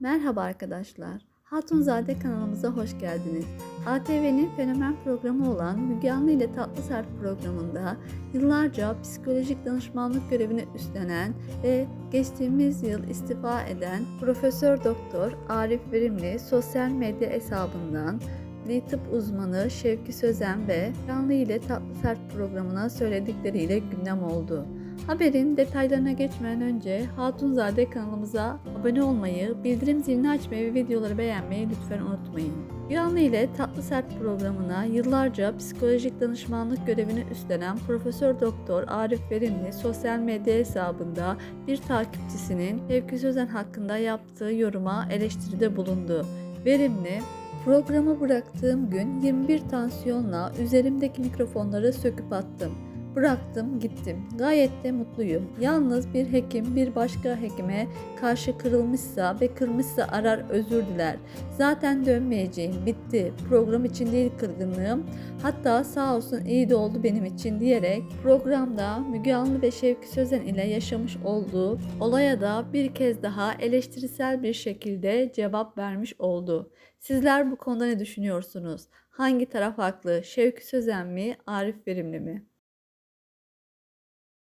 Merhaba arkadaşlar. Hatunzade kanalımıza hoş geldiniz. ATV'nin fenomen programı olan Müge Anlı ile Tatlı Sert programında yıllarca psikolojik danışmanlık görevini üstlenen ve geçtiğimiz yıl istifa eden Profesör Doktor Arif Verimli sosyal medya hesabından Dili tıp uzmanı Şevki Sözen ve Canlı ile Tatlı Sert programına söyledikleriyle gündem oldu. Haberin detaylarına geçmeden önce Hatunzade kanalımıza abone olmayı, bildirim zilini açmayı ve videoları beğenmeyi lütfen unutmayın. Canlı ile Tatlı Sert programına yıllarca psikolojik danışmanlık görevini üstlenen Profesör Doktor Arif Verimli sosyal medya hesabında bir takipçisinin Şevki Sözen hakkında yaptığı yoruma eleştiride bulundu. Verimli, Programı bıraktığım gün 21 tansiyonla üzerimdeki mikrofonları söküp attım. Bıraktım gittim. Gayet de mutluyum. Yalnız bir hekim bir başka hekime karşı kırılmışsa ve kırmışsa arar özür diler. Zaten dönmeyeceğim. Bitti. Program için değil kırgınlığım. Hatta sağ olsun iyi de oldu benim için diyerek programda Müge Anlı ve Şevki Sözen ile yaşamış olduğu olaya da bir kez daha eleştirisel bir şekilde cevap vermiş oldu. Sizler bu konuda ne düşünüyorsunuz? Hangi taraf haklı? Şevki Sözen mi, Arif Verimli mi?